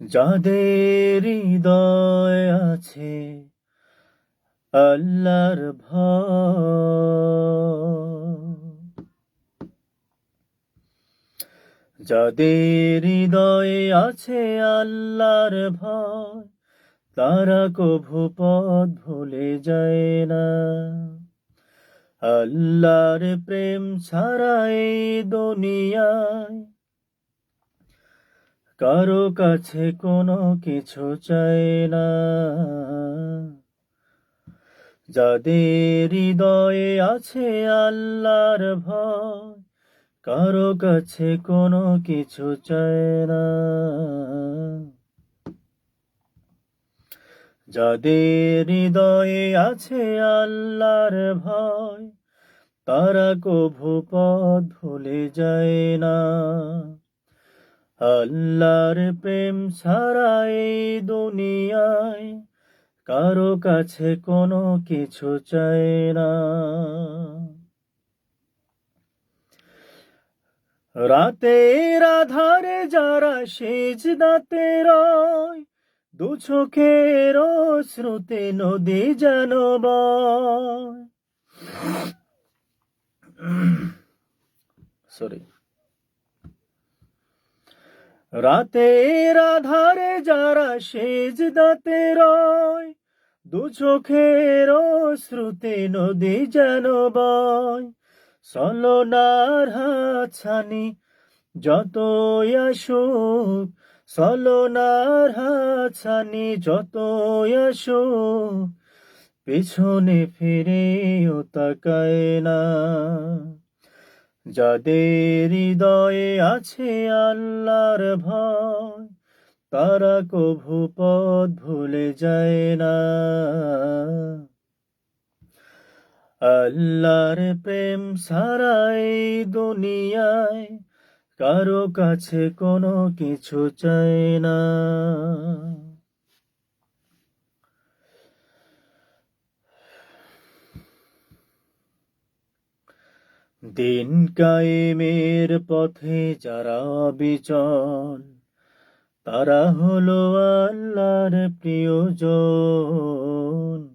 যাদের হৃদয় আছে আল্লাহর ভয়। যাদের হৃদয়ে আছে আল্লাহর ভয়, তারা কভু পথ ভুলে যায় না। আল্লাহর প্রেম ছাড়া এই দুনিয়ায় কারও কাছে কোনো কিছু চায় না। যাদের হৃদয়ে আছে আল্লাহর ভয়, কারও কাছে কোনো কিছু চায় না। যাদের হৃদয়ে আছে আল্লাহর ভয়, তারা কভু পথ ভুলে যায় না। আল্লাহর প্রেম ছাড়া এই দুনিয়ায় কারও কাছে কোনো কিছু চায় না। রাতের আধারে যারা সেজ দাতে রয়, দু চোখের শ্রুতে নদী যেন সরি রাতের আধারে যারা সেজ দাতে রয়, দু চোখের শ্রুতে নদী যেন বয়। সলনার হাছানি যত আসুক, সলনার হাছানি যত আসুক, পেছনে ফিরেও তাকায় না। যাদের হৃদয়ে আছে আল্লাহর ভয়, তারা কভু পথ ভুলে যায় না। আল্লাহর প্রেম সারাই দুনিয়ায় কারও কাছে কোনো কিছু চায় না। দিন কায়েমের পথে যারা বিচল তারা হলো আল্লাহর প্রিয়জন।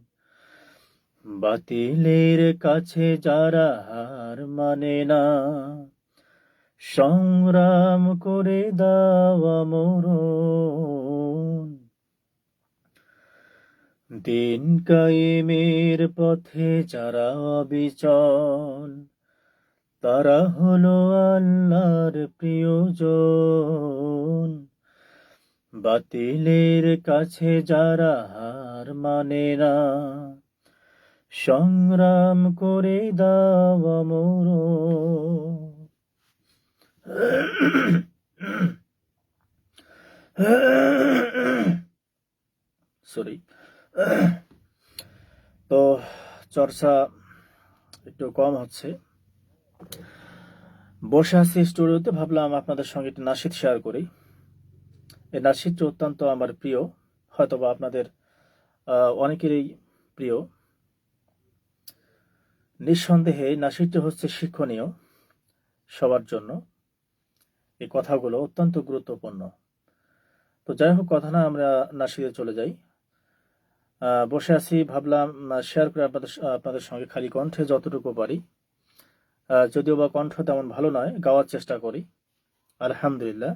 বাতিলের কাছে যারা হার মানে না, সংগ্রাম করে দাওয়া মরণ দিন কায়েমের পথে যারা বিচল তারা হলো আল্লাহর প্রিয়জন। বাতিলের কাছে যারা হার মানে না, সংগ্রাম করে মোর সরি তো চর্চা একটু কম হচ্ছে। বসে আছি স্টুডিওতে, ভাবলাম আপনাদের সঙ্গে একটি নাসিদ শেয়ার করি। এই নাসিদটি অত্যন্ত আমার প্রিয়, হয়তোবা আপনাদের অনেকেরই প্রিয়। নিঃসন্দেহে নাসিদটি হচ্ছে শিক্ষণীয় সবার জন্য। এই কথাগুলো অত্যন্ত গুরুত্বপূর্ণ। তো যাই হোক, কথা না, আমরা নাসিদে চলে যাই। বসে আছি, ভাবলাম শেয়ার করে আপনাদের আপনাদের সঙ্গে খালি কণ্ঠে যতটুকু পারি। যদিও বা কণ্ঠ তেমন ভালো নয়, গাওয়ার চেষ্টা করি। আলহামদুলিল্লাহ।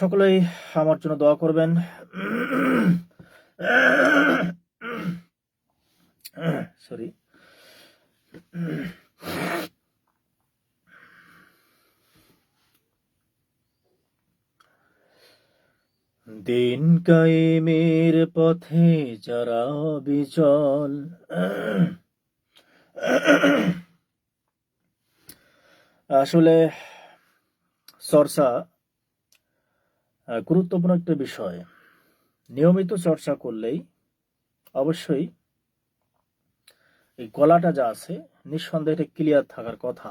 সকলেই আমার জন্য দোয়া করবেন। সরি দিন কায়েমের পথে যারা বিচল আসলে, চর্চা গুরুত্বপূর্ণ একটা বিষয়। নিয়মিত চর্চা করলেই অবশ্যই এই গলাটা যা আছে, নিঃসন্দেহে এটা ক্লিয়ার থাকার কথা।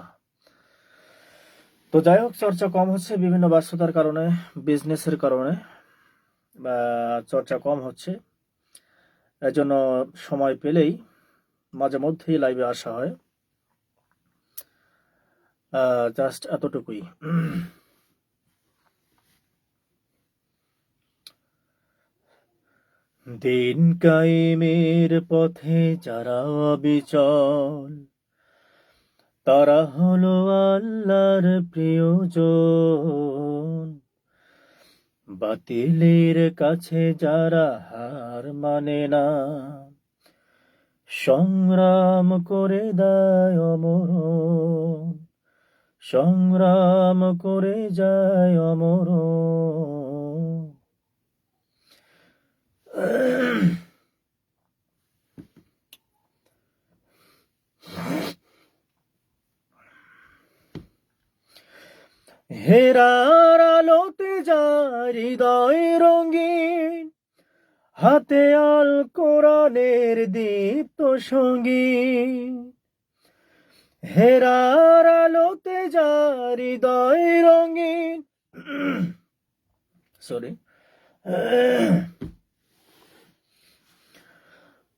তো যাই হোক, চর্চা কম হচ্ছে বিভিন্ন ব্যস্ততার কারণে বিজনেসের কারণে চর্চা কম হচ্ছে। এজন্য সময় পেলেই মাঝে মধ্যেই লাইভে আসা হয়। জাস্ট এতটুকুই। দিন কায়েমের পথে যারা বিচল তারা হলো আল্লাহর প্রিয়জন। বাতিলের কাছে যারা হার মানে না, সংগ্রাম করে দেয় অমর সংগ্রাম করে যায় অমর। হেরার আলোতে যার হৃদয় রঙিন হাতে আল কোরআনের দীপ্ত সঙ্গীন। হেরার আলোতে যার হৃদয় রঙিন। সরি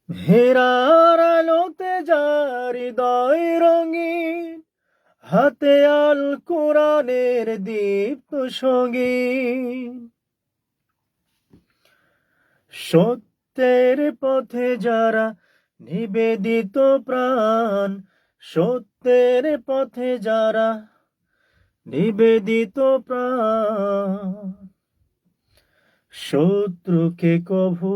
হেরার আলোতে যার হৃদয় রঙিন। হাতে আল কোরআনের দীপ্ত সঙ্গীন। সত্যের পথে যারা নিবেদিত প্রাণ সত্যের পথে যারা নিবেদিত প্রাণ শত্রুকে কভু